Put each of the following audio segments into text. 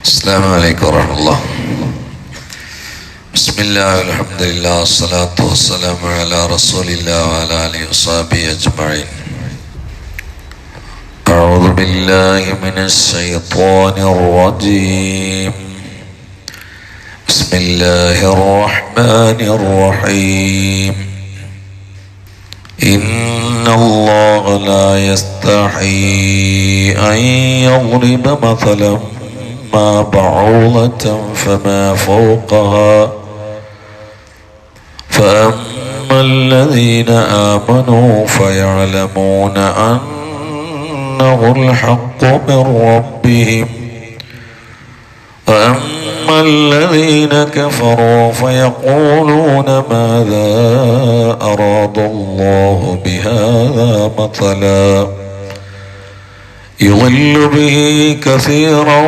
السلام عليكم ورحمة الله. بسم الله والحمد لله والصلاة والسلام على رسول الله وعلى آله وصحبه أجمعين. أعوذ بالله من الشيطان الرجيم. بسم الله الرحمن الرحيم. إن الله لا يستحي أن يضرب مثلا ما بعوضة فما فوقها فأما الذين آمنوا فيعلمون أنه الحق من ربهم وأما الذين كفروا فيقولون ماذا أراد الله بهذا مثلا يضل به كثيرا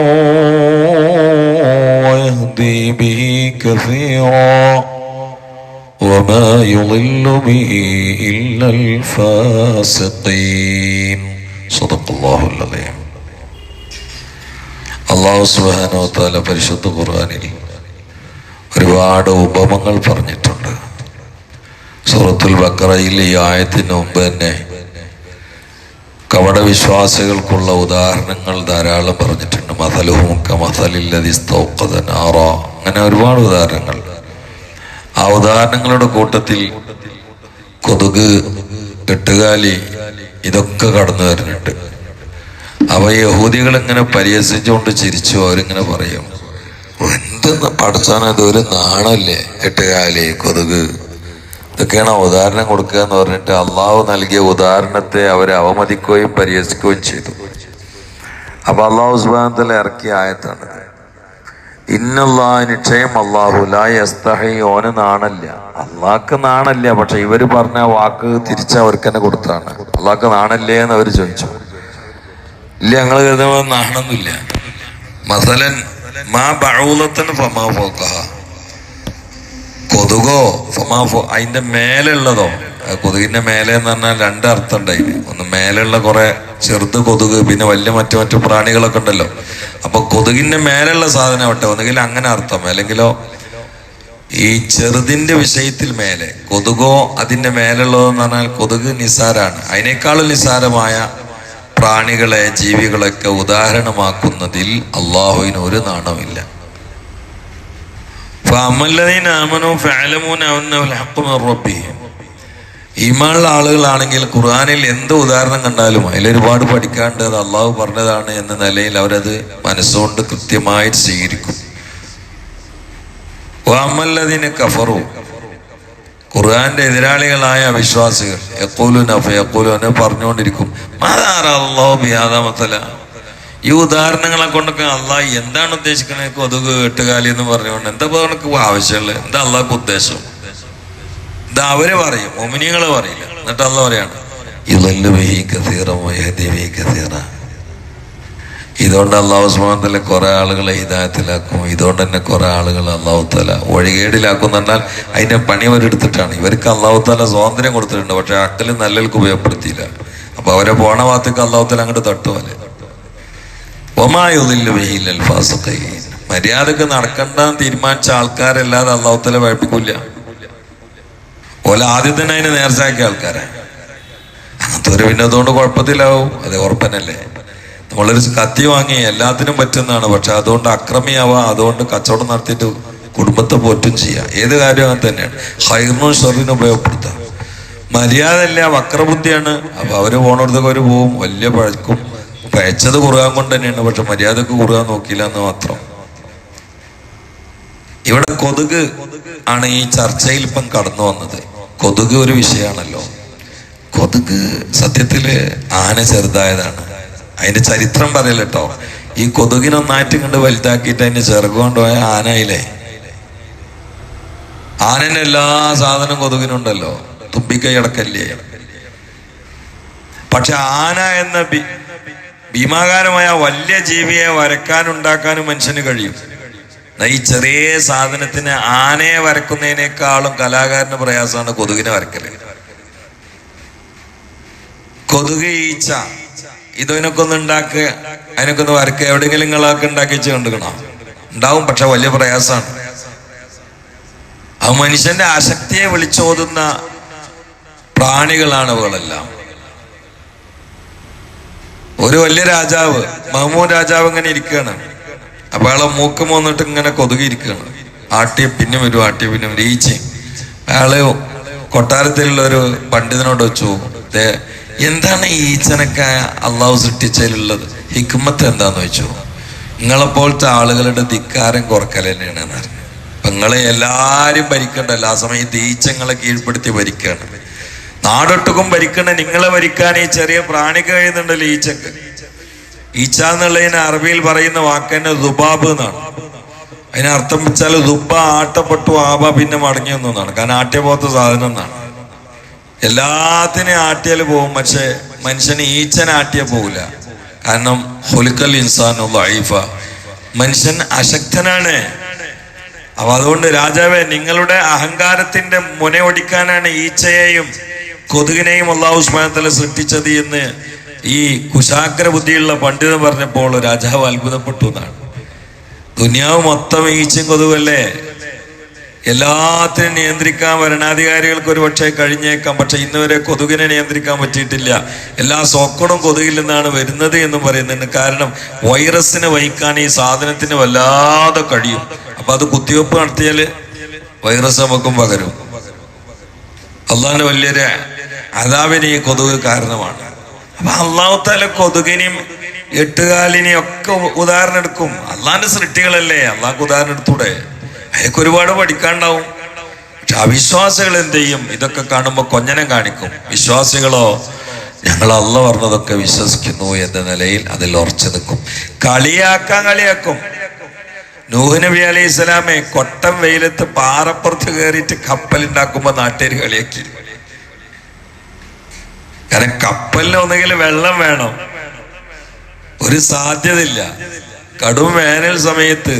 ويهدي به كثيرا وما يضل به إلا الفاسقين صدق الله العظيم അള്ളാഹു സുബാനോ താല പരിശുദ്ധ ഖുർആാനിൽ ഒരുപാട് ഉപമങ്ങൾ പറഞ്ഞിട്ടുണ്ട് സൂറത്തുൽ ബക്കറയിൽ ഈ ആയത്തിന് മുമ്പ് തന്നെ കപട വിശ്വാസികൾക്കുള്ള ഉദാഹരണങ്ങൾ ധാരാളം പറഞ്ഞിട്ടുണ്ട്. മതലുഹും കമതലില്ലതിസ്തൗക്കതനാറ അങ്ങനെ ഒരുപാട് ഉദാഹരണങ്ങൾ. ആ ഉദാഹരണങ്ങളുടെ കൂട്ടത്തിൽ കൊതുക് എട്ടുകാലി ഇതൊക്കെ കടന്നു വരുന്നുണ്ട്. അവ യഹൂദികൾ ഇങ്ങനെ പരിഹസിച്ചുകൊണ്ട് ചിരിച്ചു അവരിങ്ങനെ പറയും. എന്തെന്ന് പഠിച്ചാൽ അതൊരു നാണല്ലേ? എട്ടുകാലി കൊതുക്. ഇതൊക്കെയാണ് ഉദാഹരണം കൊടുക്കുക എന്ന് പറഞ്ഞിട്ട് അള്ളാഹു നൽകിയ ഉദാഹരണത്തെ അവരെ അവമതിക്കുകയും പരിഹസിക്കുകയും ചെയ്തു. അപ്പൊ അള്ളാഹു സുബാനത്തിൽ ഇറക്കിയ ആയത്താണ്. ഇന്നല്ലാ നിശ്ചയം അള്ളാഹു ലാസ്തഹി ഓന് നാണല്ല. അള്ളാഹ്ക്ക് നാണല്ല പക്ഷെ ഇവർ പറഞ്ഞ വാക്ക് തിരിച്ച് അവർക്ക് തന്നെ കൊടുത്താണ്. അള്ളാഹ്ക്ക് നാണല്ലേ എന്ന് അവർ ചോദിച്ചു. ഇല്ല ഞങ്ങൾ കരുതുമ്പോ നാണൊന്നുമില്ല. മസലൻ മാ ബഴൂലത്തിന് ഫമാ ഫോക്കഹ കൊതുകോ? അതിന്റെ മേലുള്ളതോ കൊതുകിന്റെ മേലെ എന്ന് പറഞ്ഞാൽ രണ്ട് അർത്ഥം ഉണ്ടായി ഒന്ന് മേലുള്ള കുറെ ചെറുത് കൊതുക് പിന്നെ വലിയ മറ്റു മറ്റു പ്രാണികളൊക്കെ ഉണ്ടല്ലോ. അപ്പൊ കൊതുകിന്റെ മേലുള്ള സാധനം ആവട്ടെ ഒന്നുകിൽ അങ്ങനെ അർത്ഥം. അല്ലെങ്കിലോ ഈ ചെറുതിന്റെ വിഷയത്തിൽ മേലെ കൊതുകോ അതിന്റെ മേലുള്ളതെന്ന് പറഞ്ഞാൽ കൊതുക് നിസാരാണ്. അതിനേക്കാളും നിസാരമായ പ്രാണികളെ ജീവികളൊക്കെ ഉദാഹരണമാക്കുന്നതിൽ അള്ളാഹുവിന് ഒരു നാണമില്ല ഈമാനുള്ള ആളുകളാണെങ്കിൽ ഖുർആനിൽ എന്ത് ഉദാഹരണം കണ്ടാലും അതിലൊരുപാട് പഠിക്കാണ്ട് അത് അള്ളാഹു പറഞ്ഞതാണ് എന്ന നിലയിൽ അവരത് മനസ്സുകൊണ്ട് കൃത്യമായിട്ട് സ്വീകരിക്കും. വാമല്ലതിന് കഫറു. ഖുർആന്റെ എതിരാളികളായ വിശ്വാസികൾ യക്കൂലുന ഫയക്കൂലുന പറഞ്ഞുകൊണ്ടിരിക്കും. മാതാറല്ലോ ബിയാദാമത്തല ഈ ഉദാഹരണങ്ങളെ കൊണ്ടൊക്കെ അള്ളാഹ് എന്താണ് ഉദ്ദേശിക്കുന്നത് കൊതുക് വെട്ടുകാലി എന്ന് പറഞ്ഞുകൊണ്ട് എന്താ ഇപ്പൊ അവനക്ക് ആവശ്യമുള്ളത്? എന്താ അള്ളാഹ്ക്ക് ഉദ്ദേശം? ഇത് അവരെ പറയും ഒമിനികൾ പറയില്ല. എന്നിട്ട് അള്ളാഹ് പറയാണ് കസീറ കസീറ. ഇതുകൊണ്ട് അള്ളാഹു സുബാനത്തല കുറെ ആളുകളെ ഹിതായത്തിലാക്കും ഇതുകൊണ്ട് തന്നെ കുറെ ആളുകൾ അള്ളാഹു തല വഴികേടിലാക്കും എന്ന് പറഞ്ഞാൽ അതിന്റെ പണി അവരെടുത്തിട്ടാണ് ഇവർക്ക് അള്ളാഹു തല സ്വാതന്ത്ര്യം കൊടുത്തിട്ടുണ്ട് പക്ഷെ അക്കലും നല്ലൽക്ക് ഉപയോഗപ്പെടുത്തിയില്ല. അപ്പൊ അവരെ പോണ ഭാഗത്തേക്ക് അള്ളാഹു തല അങ്ങോട്ട് തട്ടുപോലെ മര്യാദയ്ക്ക് നടക്കണ്ടെന്ന് തീരുമാനിച്ച ആൾക്കാരല്ലാതെ അള്ളാഹുത്തല വഴപ്പിക്കില്ല വഴിപ്പിക്കൂല ഓല ആദ്യം തന്നെ അതിനെ നേർച്ചയാക്കിയ ആൾക്കാരെ. അങ്ങനത്തെ ഒരു അതുകൊണ്ട് കുഴപ്പത്തിലാവും. അത് ഉറപ്പനല്ലേ നമ്മളൊരു കത്തി വാങ്ങി എല്ലാത്തിനും പറ്റുന്നതാണ്. പക്ഷെ അതുകൊണ്ട് അക്രമിയാവാ അതുകൊണ്ട് കച്ചവടം നടത്തിയിട്ട് കുടുംബത്തെ പോറ്റും ചെയ്യാം. ഏത് കാര്യം അങ്ങനെ തന്നെയാണ്. ഹൈറിനും ഷെറിനും ഉപയോഗപ്പെടുത്താം. മര്യാദ അല്ല വക്രബുദ്ധിയാണ്. അപ്പൊ അവർ പോണടത്തൊക്കെ അവർ പോവും. വലിയ പഴക്കും പഴച്ചത് കുറുകാൻ കൊണ്ട് തന്നെയാണ് പക്ഷെ മര്യാദയ്ക്ക് കുറുകാൻ നോക്കിയില്ല എന്ന് മാത്രം. ഇവിടെ കൊതുക് ആണ് ഈ ചർച്ചയിൽ ഇപ്പം കടന്നു വന്നത്. കൊതുക് ഒരു വിഷയമാണല്ലോ. കൊതുക് സത്യത്തിൽ ആന ചെറുതായതാണ്. അതിന്റെ ചരിത്രം പറയലട്ടോ ഈ കൊതുകിനൊന്നായിട്ട് കണ്ട് വലുതാക്കിയിട്ട് അതിന് ചെറുകൊണ്ട് കൊണ്ടുപോയ ആനയിലേ ആനന്റെ എല്ലാ സാധനവും കൊതുകിനുണ്ടല്ലോ തുമ്പിക്കൈ അടക്കല്ലേ. പക്ഷെ ആന എന്ന ഭീമാകാരമായ വലിയ ജീവിയെ വരക്കാനുണ്ടാക്കാനും മനുഷ്യന് കഴിയും. ഈ ചെറിയ സാധനത്തിന് ആനയെ വരക്കുന്നതിനേക്കാളും കലാകാരന് പ്രയാസമാണ് കൊതുകിനെ വരക്കൽ കൊതുക് ഈച്ച ഇതിനൊക്കെ ഒന്ന് ഉണ്ടാക്കുക അതിനൊക്കെ ഒന്ന് വരക്കുക എവിടെയെങ്കിലും നിങ്ങളൊക്കെ ഉണ്ടാക്കി വെച്ച് ഉണ്ടാവും പക്ഷെ വലിയ പ്രയാസമാണ്. ആ മനുഷ്യന്റെ ആശക്തിയെ വിളിച്ചോതുന്ന പ്രാണികളാണ് ഇവളെല്ലാം ഒരു വലിയ രാജാവ് മഹമ്മൂദ് രാജാവ് ഇങ്ങനെ ഇരിക്കുകയാണ്. അപ്പൊ അയാളെ മൂക്ക് വന്നിട്ട് ഇങ്ങനെ കൊതുകിയിരിക്കുകയാണ് ആട്ടിയ പിന്നെ വരും ആട്ടിയ പിന്നെ വരും. ഈച്ചയും അയാൾ കൊട്ടാരത്തിലുള്ള ഒരു പണ്ഡിതനോട് വെച്ചു "ദേ, എന്താണ് ഈ ഈച്ചനൊക്കെ അള്ളാഹു സൃഷ്ടിച്ചതിലുള്ളത്? ഹിക്മത്ത് എന്താന്ന് വെച്ചു നിങ്ങളെപ്പോലത്തെ ആളുകളുടെ ധിക്കാരം കുറക്കൽ തന്നെയാണ് അപ്പൊ നിങ്ങളെ എല്ലാരും ഭരിക്കണ്ടല്ലോ ആ സമയത്ത് ഈച്ചങ്ങളെ കീഴ്പ്പെടുത്തി ഭരിക്കണം നാടൊട്ടുക്കും ഭരിക്കണ നിങ്ങളെ ഭരിക്കാൻ ഈ ചെറിയ പ്രാണി കഴിയുന്നുണ്ടല്ലോ ഈച്ചക്ക്. ഈച്ച എന്നുള്ളതിന് അറബിയിൽ പറയുന്ന വാക്ക് തന്നെ ദുബാബ് എന്നാണ്. അതിനർത്ഥം വെച്ചാൽ ദുബ ആട്ടപ്പെട്ടു ആബ പിന്നെ മടങ്ങി എന്നാണ് കാരണം ആട്ടിയ പോത്ത സാധനം എന്നാണ്. എല്ലാത്തിനെയും ആട്ടിയാൽ പോകും പക്ഷെ മനുഷ്യന് ഈച്ചനെ ആട്ടിയ പോകില്ല കാരണം ഹൊലിക്കൽ ഇൻസാനു ഐഫ മനുഷ്യൻ അശക്തനാണ്. അപ്പൊ അതുകൊണ്ട് രാജാവെ നിങ്ങളുടെ അഹങ്കാരത്തിന്റെ മുന ഒടിക്കാനാണ് ഈച്ചയെയും കൊതുകിനെയും അള്ളാഹു സ്മാനത്തിൽ സൃഷ്ടിച്ചത് എന്ന് ഈ കുശാഗ്ര ബുദ്ധിയുള്ള പണ്ഡിതൻ പറഞ്ഞപ്പോൾ രാജാവ് അത്ഭുതപ്പെട്ടു എന്നാണ്. ദുനിയാവ് മൊത്തം ഈച്ചും കൊതുകല്ലേ എല്ലാത്തിനും നിയന്ത്രിക്കാൻ ഭരണാധികാരികൾക്ക് ഒരു പക്ഷേ കഴിഞ്ഞേക്കാം. പക്ഷെ ഇന്നുവരെ കൊതുകിനെ നിയന്ത്രിക്കാൻ പറ്റിയിട്ടില്ല. എല്ലാ സോക്കണും കൊതുകിൽ നിന്നാണ് വരുന്നത് എന്ന് പറയുന്നുണ്ട്. കാരണം വൈറസിനെ വഹിക്കാൻ ഈ സാധനത്തിന് വല്ലാതെ കഴിയും. അപ്പൊ അത് കുത്തിവെപ്പ് നടത്തിയാൽ വൈറസ് നമുക്കും പകരും. അതാണ് വലിയൊരു അതാവിന് ഈ കൊതുക് കാരണമാണ്. അപ്പൊ അള്ളാഹു താല കൊതുകിനെയും എട്ടുകാലിനെയും ഒക്കെ ഉദാഹരണം എടുക്കും. അള്ളാഹിന്റെ സൃഷ്ടികളല്ലേ? അള്ളാഹ്ക്ക് ഉദാഹരണം എടുത്തൂടെ? അതൊക്കെ ഒരുപാട് പഠിക്കാണ്ടാവും. പക്ഷെ അവിശ്വാസികൾ എന്ത് ചെയ്യും? ഇതൊക്കെ കാണുമ്പോൾ കൊഞ്ഞനം കാണിക്കും. വിശ്വാസികളോ ഞങ്ങൾ അള്ള പറഞ്ഞതൊക്കെ വിശ്വസിക്കുന്നു എന്ന നിലയിൽ അതിൽ ഉറച്ചു നിൽക്കും. കളിയാക്കാൻ കളിയാക്കും. നൂഹ് നബി അലൈഹി സ്വലാമെ കൊട്ടം വെയിലത്ത് പാറപ്പുറത്ത് കയറിയിട്ട് കപ്പലുണ്ടാക്കുമ്പോ നാട്ടുകാർ കളിയാക്കി. കാരണം കപ്പലിന് ഒന്നുകിൽ വെള്ളം വേണം. ഒരു സാധ്യതയില്ല. കടും വേനൽ സമയത്ത്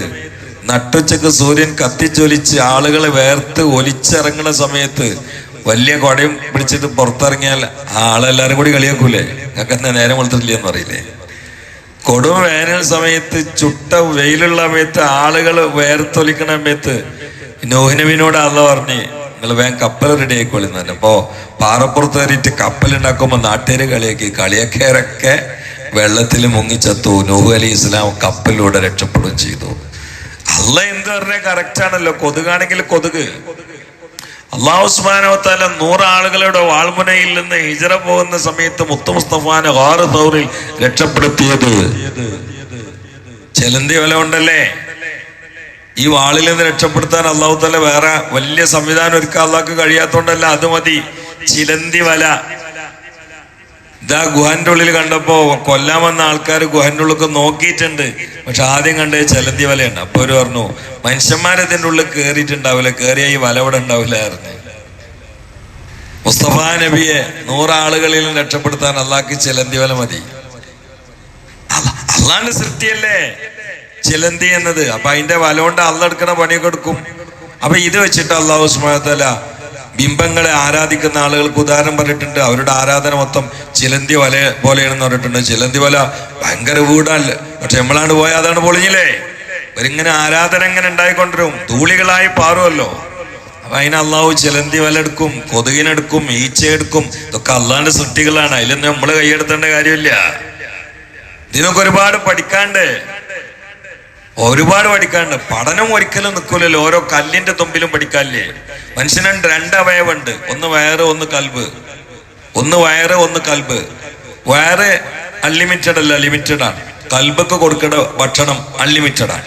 നട്ടുച്ചക്ക് സൂര്യൻ കത്തിച്ചൊലിച്ച് ആളുകളെ വേർത്ത് ഒലിച്ചിറങ്ങുന്ന സമയത്ത് വലിയ കൊടയും പിടിച്ചിട്ട് പുറത്തിറങ്ങിയാൽ ആളെല്ലാരും കൂടി കളിയാക്കൂലേ? ഞങ്ങൾക്ക് എന്താ നേരം വളർത്തിട്ടില്ല എന്ന് പറയില്ലേ കൊടും വേനൽ സമയത്ത് ചുട്ട വെയിലുള്ള സമയത്ത് ആളുകൾ വേർത്തൊലിക്കണ സമയത്ത് നോഹിനവിനോട് അല്ല പറഞ്ഞ് നിങ്ങൾ വേഗം കപ്പൽ റെഡി ആയിക്കോളി തന്നെ അപ്പോ പാറപ്പുറത്ത് കയറിയിട്ട് കപ്പലുണ്ടാക്കുമ്പോ നാട്ടുകാർ കളിയാക്കി. കളിയാക്കിയവരൊക്കെ വെള്ളത്തിൽ മുങ്ങിച്ചത്തു. നൂഹ് അലി ഇസ്ലാം കപ്പലിലൂടെ രക്ഷപ്പെടുകയും ചെയ്തു. അല്ല എന്ത് പറഞ്ഞ കറക്റ്റ് ആണല്ലോ. കൊതുകാണെങ്കിൽ കൊതുക്. അള്ളാഹു സുബാനവത്താല നൂറാളുകളുടെ വാൾമുനയിൽ നിന്ന് ഹിജറ പോകുന്ന സമയത്ത് മുത്തു മുസ്തഫാനെ തൗറിൽ രക്ഷപ്പെടുത്തിയത്. ചെലന്തി വല ഉണ്ടല്ലേ? ഈ വാളിൽ നിന്ന് രക്ഷപ്പെടുത്താൻ അള്ളാഹു തല വേറെ വലിയ സംവിധാനം ഒരുക്കാൻ അള്ളാഹ്ക്ക് കഴിയാത്തോണ്ടല്ല അത് മതി. ചിലന്തി വല. ഇതാ ഗുഹന്റെ ഉള്ളിൽ കണ്ടപ്പോ കൊല്ലാൻ വന്ന ആൾക്കാർ ഗുഹന്റെ ഉള്ളിൽ നോക്കിയിട്ടുണ്ട്. പക്ഷെ ആദ്യം കണ്ടത് ചിലന്തി വലയുണ്ട്. അപ്പൊ അവർ പറഞ്ഞു മനുഷ്യന്മാരതിന്റെ ഉള്ളിൽ കേറിയിട്ടുണ്ടാവില്ല കേറിയ ഈ വല ഇവിടെ ഉണ്ടാവില്ലായിരുന്നു മുസ്തഫ നബിയെ നൂറാളുകളിൽ രക്ഷപ്പെടുത്താൻ അള്ളാഹ്ക്ക് ചിലന്തി വല മതി. അള്ളാന്റെ സൃഷ്ടിയല്ലേ? ചിലന്തി എന്നത്. അപ്പൊ അതിന്റെ വല കൊണ്ട് അള്ളെടുക്കണ പണിയൊക്കെ എടുക്കും. അപ്പൊ ഇത് വെച്ചിട്ട് അള്ളാഹു സ്മാല ബിംബങ്ങളെ ആരാധിക്കുന്ന ആളുകൾക്ക് ഉദാഹരണം പറഞ്ഞിട്ടുണ്ട്. അവരുടെ ആരാധന മൊത്തം ചിലന്തി വല പോലെയാണെന്ന് പറഞ്ഞിട്ടുണ്ട്. ചിലന്തി വല ഭയങ്കര വീടല്ല പക്ഷെ നമ്മളാണ് പോയാൽ അതാണ് പൊളിഞ്ഞില്ലേ? ഇവരിങ്ങനെ ആരാധന എങ്ങനെ ഉണ്ടായിക്കൊണ്ടിരും. ധൂളികളായി പാറുമല്ലോ അപ്പൊ അതിന് അള്ളാഹു ചിലന്തി വല എടുക്കും കൊതുകിനെടുക്കും ഈച്ചയെടുക്കും ഇതൊക്കെ അള്ളാന്റെ സൃഷ്ടികളാണ്. അതിലൊന്നും നമ്മൾ കൈയെടുത്തേണ്ട കാര്യമില്ല. ഇതിനൊക്കെ ഒരുപാട് പഠിക്കാണ്ട് ഒരുപാട് പഠിക്കാനുണ്ട്. പഠനം ഒരിക്കലും നിൽക്കൂലല്ലോ ഓരോ കല്ലിന്റെ തുമ്പിലും പഠിക്കാനില്ലേ? മനുഷ്യന് രണ്ട് അവയവുണ്ട്. ഒന്ന് വയറ് ഒന്ന് കൽബ്. ഒന്ന് വയറ് ഒന്ന് കൽബ്. വയറ് അൺലിമിറ്റഡ് അല്ല ലിമിറ്റഡ് ആണ്. കൽബൊക്കെ കൊടുക്കേണ്ട ഭക്ഷണം അൺലിമിറ്റഡ് ആണ്.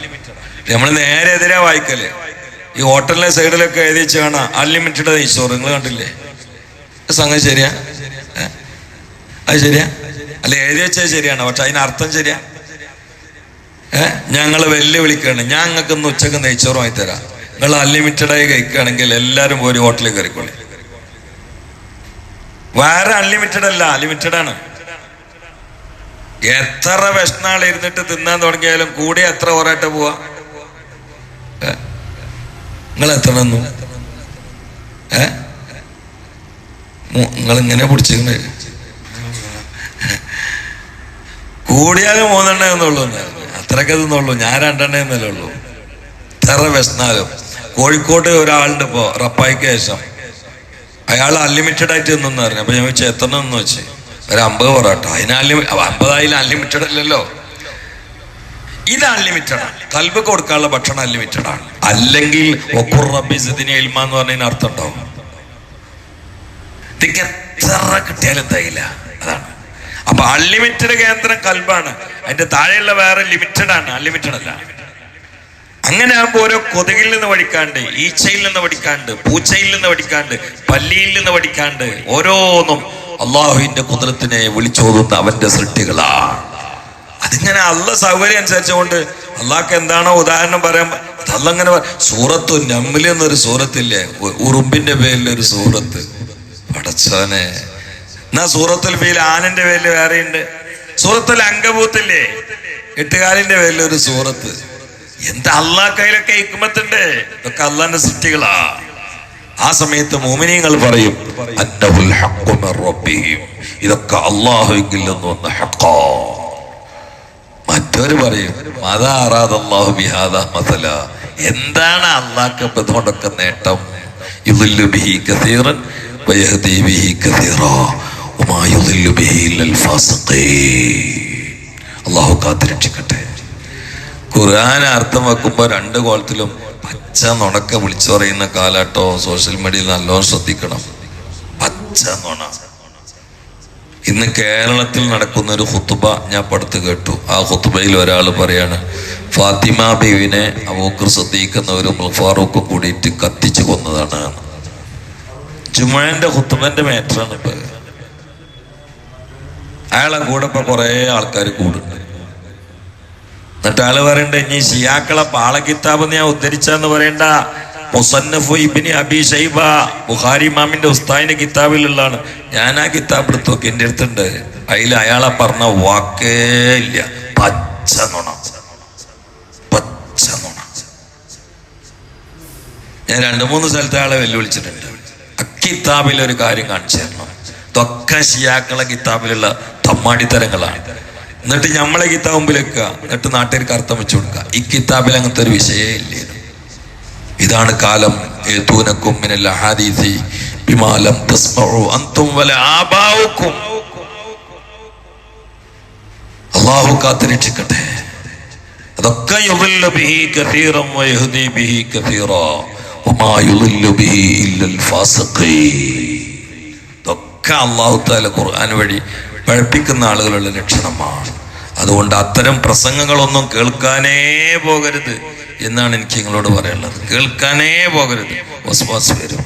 നമ്മൾ നേരെ എതിരെ വായിക്കൽ. ഈ ഹോട്ടലിലെ സൈഡിലൊക്കെ എഴുതി വെച്ച് കാണാം. അൺലിമിറ്റഡ് നെയ്ച്ചോറ് നിങ്ങൾ കണ്ടില്ലേ? സംഗതി ശരിയാ? അത് ശരിയാ? അല്ല എഴുതി വെച്ചത് ശരിയാണ്. പക്ഷെ അതിന് അർത്ഥം ശരിയാ? ഞങ്ങൾ ഞാൻ നിങ്ങൾക്ക് ഇന്ന് ഉച്ചയ്ക്ക് നെയ്ച്ചോറ് വാങ്ങി തരാം നിങ്ങൾ അൺലിമിറ്റഡായി കഴിക്കുകയാണെങ്കിൽ എല്ലാവരും ഒരു ഹോട്ടലിൽ കയറിക്കോളി. വേറെ അൺലിമിറ്റഡ് അല്ല അൺലിമിറ്റഡ് ആണ്. എത്ര വിഷനാൾ ഇരുന്നിട്ട് തിന്നാൻ തുടങ്ങിയാലും കൂടെ എത്ര ഒരാട്ടെ പോവാ? നിങ്ങൾ എത്ര നിന്നു? ഏ? നിങ്ങൾ ഇങ്ങനെ പിടിച്ചിരുന്നത് കൂടിയാലും മൂന്നെണ്ണ എന്നുള്ളൂ അത്രയൊക്കെ ഞാൻ രണ്ടെണ്ണേ എന്നല്ലേ ഉള്ളൂ തെറ വിശന്നാലും കോഴിക്കോട് ഒരാളുണ്ട് ഇപ്പോ റപ്പായിക്ക് ശേഷം. അയാൾ അൺലിമിറ്റഡ് ആയിട്ട് തിന്നു പറഞ്ഞു. അപ്പൊ ഞാൻ വെച്ചാൽ എത്ര എന്ന് വെച്ച്? ഒരു അമ്പത് പൊറോട്ട. അതിന് അൺലിമിറ്റ് അമ്പതായാലും അൺലിമിറ്റഡ് അല്ലല്ലോ. ഇത് അൺലിമിറ്റഡ് കൽബ് കൊടുക്കാനുള്ള ഭക്ഷണം അൺലിമിറ്റഡ് ആണ്. അല്ലെങ്കിൽ എന്ന് പറഞ്ഞതിന് അർത്ഥം ഉണ്ടാവും. ഇതിക്ക് എത്ര കിട്ടിയാലും തയ്യില്ല. അതാണ്. അപ്പൊ അൺലിമിറ്റഡ് കേന്ദ്രം കൽബാണ്. അതിന്റെ താഴെയുള്ള വേറെ ലിമിറ്റഡ് ആണ്. അൺലിമിറ്റഡ് അല്ല. അങ്ങനെ ആകുമ്പോൾ ഓരോ കൊതുകിൽ നിന്ന് പഠിക്കാണ്ട് ഈച്ചയിൽ നിന്ന് പഠിക്കാണ്ട് പൂച്ചയിൽ നിന്ന് പഠിക്കാണ്ട് പല്ലിയിൽ നിന്ന് പഠിക്കാണ്ട് ഓരോന്നും അള്ളാഹുവിന്റെ കുതിരത്തിനെ വിളിച്ചോതുന്ന അവന്റെ സൃഷ്ടികളാണ്. അതിങ്ങനെ അള്ള സൗകര്യം അനുസരിച്ചുകൊണ്ട് അള്ളാഹ്ക്ക് എന്താണോ ഉദാഹരണം പറയാൻ അതങ്ങനെ സൂറത്തു നമ്മിൽ എന്നൊരു സൂറത്തില്ലേ? ഉറുമ്പിന്റെ പേരിലൊരു സൂറത്ത്. പടച്ചോനെ എന്നാ സൂറത്തുൽ ഫീൽ ആനന്റെ പേരിൽ വേറെയുണ്ട്. സൂറത്തുൽ അങ്കബൂത്തില്ലേ? എട്ടുകാലിന്റെ പേരിൽ ഒരു സൂറത്ത്. എന്താ അള്ളാഹ് കയ്യിലൊക്കെ ഹിക്മത്തുണ്ട്? ഇതൊക്കെ അള്ളാന്റെ സൃഷ്ടികളാ. ആ സമയത്ത് മോമിനിയങ്ങൾ പറയും ഇതൊക്കെ അള്ളാഹുവിൽ നിന്ന് വന്ന ഹക്കാ മറ്റവര് പറയും മത അറാദല്ലാഹു ബിഹാദ മസല എന്താണ് അള്ളാഹ്ക്ക് ഇപ്പൊ നേട്ടം? യുദില്ലു ബിഹി കസീറൻ വയഹദി ബിഹി കസീറാ. അള്ളാഹു കാത്തിരക്ഷിക്കട്ടെ. ഖുർആൻ അർത്ഥം വെക്കുമ്പോൾ രണ്ട് കോലത്തിലും പച്ച നുണക്ക വിളിച്ചു പറയുന്ന കാലാട്ടോ സോഷ്യൽ മീഡിയയിൽ നല്ലോണം ശ്രദ്ധിക്കണം. പച്ച നുണ. ഇന്ന് കേരളത്തിൽ നടക്കുന്ന ഒരു ഹുത്തുബ ഞാൻ പടുത്ത് കേട്ടു. ആ ഹുത്തുബയിൽ ഒരാൾ പറയാണ് ഫാത്തിമ ബീവിനെ അബൂക്കർ ശ്രദ്ധിക്കുന്നവരും ഫാറൂഖും കൂടിയിട്ട് കത്തിച്ചു കൊന്നതാണ്. ജുമഴന്റെ ഹുത്തുബന്റെ മേറ്ററാണ് ഇപ്പൊ. അയാളെ കൂടെ ഇപ്പൊ കുറെ ആൾക്കാർ കൂടുണ്ട് എന്നിട്ട് ആൾ പറയണ്ട ഇനി ഷിയാക്കളെ പാള കിതാബ് ഞാൻ ഉദ്ധരിച്ചെന്ന് പറയണ്ട. മുസന്നഫു ഇബിനി അബി ഷൈബ ബുഹാരി മാമിന്റെ ഉസ്താദിന്റെ കിതാബിലുള്ളതാണ്. ഞാൻ ആ കിതാബ് എടുത്തു നോക്കി എന്റെ അടുത്തുണ്ട്. അതിൽ അയാളെ പറഞ്ഞ വാക്കേ ഇല്ല. പച്ച നുണ. പച്ച നുണ. ഞാൻ രണ്ടു മൂന്ന് സ്ഥലത്ത് അയാളെ വെല്ലുവിളിച്ചിട്ടുണ്ട്. അക്കിതാബിൽ ഒരു കാര്യം കാണിച്ചു തരണം. ഇതൊക്കെ ഷിയാക്കളെ കിതാബിലുള്ള തമ്മാടിത്തരങ്ങളാണ്. എന്നിട്ട് നമ്മളെ വെക്കുക എന്നിട്ട് നാട്ടുകാർക്ക് അർത്ഥം വെച്ചു കൊടുക്കുക. ഈ കിതാബിൽ അങ്ങനത്തെ ഒരു വിഷയേ ഇല്ലേ ഇതാണ് കാലം. അല്ലാഹു കാത്തിരക്ഷിക്കട്ടെ. അതൊക്കെ ഇതൊക്കെ അള്ളാഹു താല ഖുർആൻ വഴി പഴപ്പിക്കുന്ന ആളുകളുടെ ലക്ഷണമാണ്. അതുകൊണ്ട് അത്തരം പ്രസംഗങ്ങളൊന്നും കേൾക്കാനേ പോകരുത് എന്നാണ് എനിക്ക് നിങ്ങളോട് പറയാനുള്ളത്. കേൾക്കാനേ പോകരുത്. വസ്വാസ് വരും.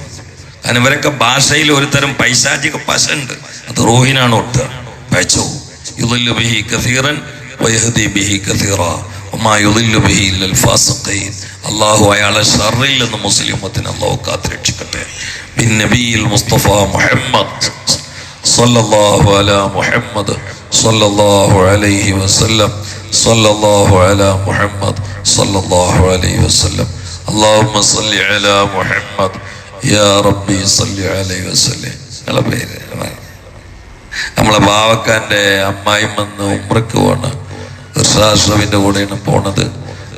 കാരണം ഇവരൊക്കെ ഭാഷയിൽ ഒരുതരം പൈശാചിക പശ ഉണ്ട് അത് റോഹിനാണ് ഒട്ടുക പയച്ചോ. യുദല്ലു ബിഹി കസീറൻ വയഹദി ബിഹി കസീറ. അള്ളാഹു അയാളെ ഷറിൽ നിന്ന് മുസ്ലിം ഉമ്മത്തിനെ അള്ളാഹു കാത്തുരക്ഷിക്കട്ടെ. ബിൻ നബിയിൽ മുസ്തഫ മുഹമ്മദ്. صلى الله على محمد صلى الله عليه وسلم صلى الله على محمد صلى الله عليه وسلم اللهم صل على محمد يا ربي صل عليه وسلم നിങ്ങളെ പേര് നമ്മളെ ബാവക്കാന്റെ അമ്മായിയും വന്ന് ഉമ്രക്ക് പോണ് ഋഷാശ്രവിന്റെ കൂടെയാണ് പോണത്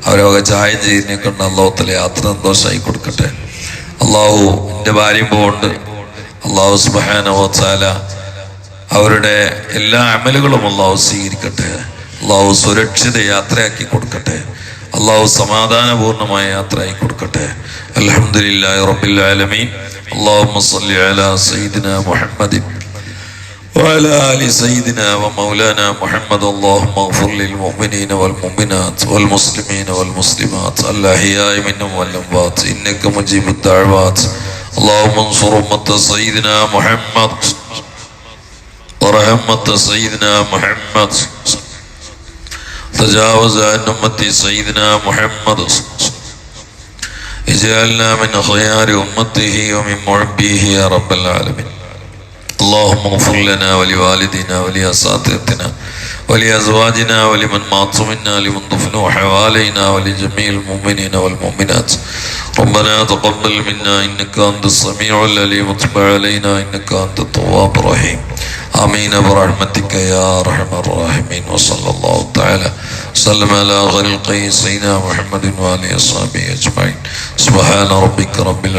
അവരൊക്കെ ചായം ചെയ്യുന്നൊക്കെ ഉണ്ട് അള്ളാഹുത്തലെ യാത്ര സന്തോഷമായി കൊടുക്കട്ടെ അള്ളാഹു എൻ്റെ ഭാര്യയും പോകുന്നുണ്ട് അള്ളാഹു സുബാനോത്താല അവരുടെ എല്ലാ അമലുകളും അള്ളാഹു സ്വീകരിക്കട്ടെ അള്ളാഹു സുരക്ഷിത യാത്രയാക്കി കൊടുക്കട്ടെ അള്ളാഹു സമാധാനപൂർണമായ യാത്രയാക്കി കൊടുക്കട്ടെ അലഹമുല്ലാ റബ്ബിൽ ആലമീൻ اللهم صل على سيدنا محمد وعلى آل سيدنا ومولانا محمد اللهم اغفر للمؤمنين والمؤمنات والمسلمين والمسلمات الأحياء منهم والأموات إنك مجيب الدعوات اللهم انصر أمة سيدنا محمد ورحمة سيدنا محمد. تجاوز عن أمة سيدنا محمد. اجعلنا من خيار أمته ومن محبيه يا رب العالمين. اللهم اغفر لنا ولوالدينا ولأساتذتنا ولأزواجنا ولمن مات منا لمن دفنوا حوالينا ولجميع المؤمنين والمؤمنات. ربنا تقبل منا إنك أنت السميع العليم وتب علينا إنك أنت التواب الرحيم. آمين برحمتك يا أرحم الراحمين وصلى الله تعالى وسلم على خلقه سيدنا محمد وآله وصحبه أجمعين سبحان ربك رب العالمين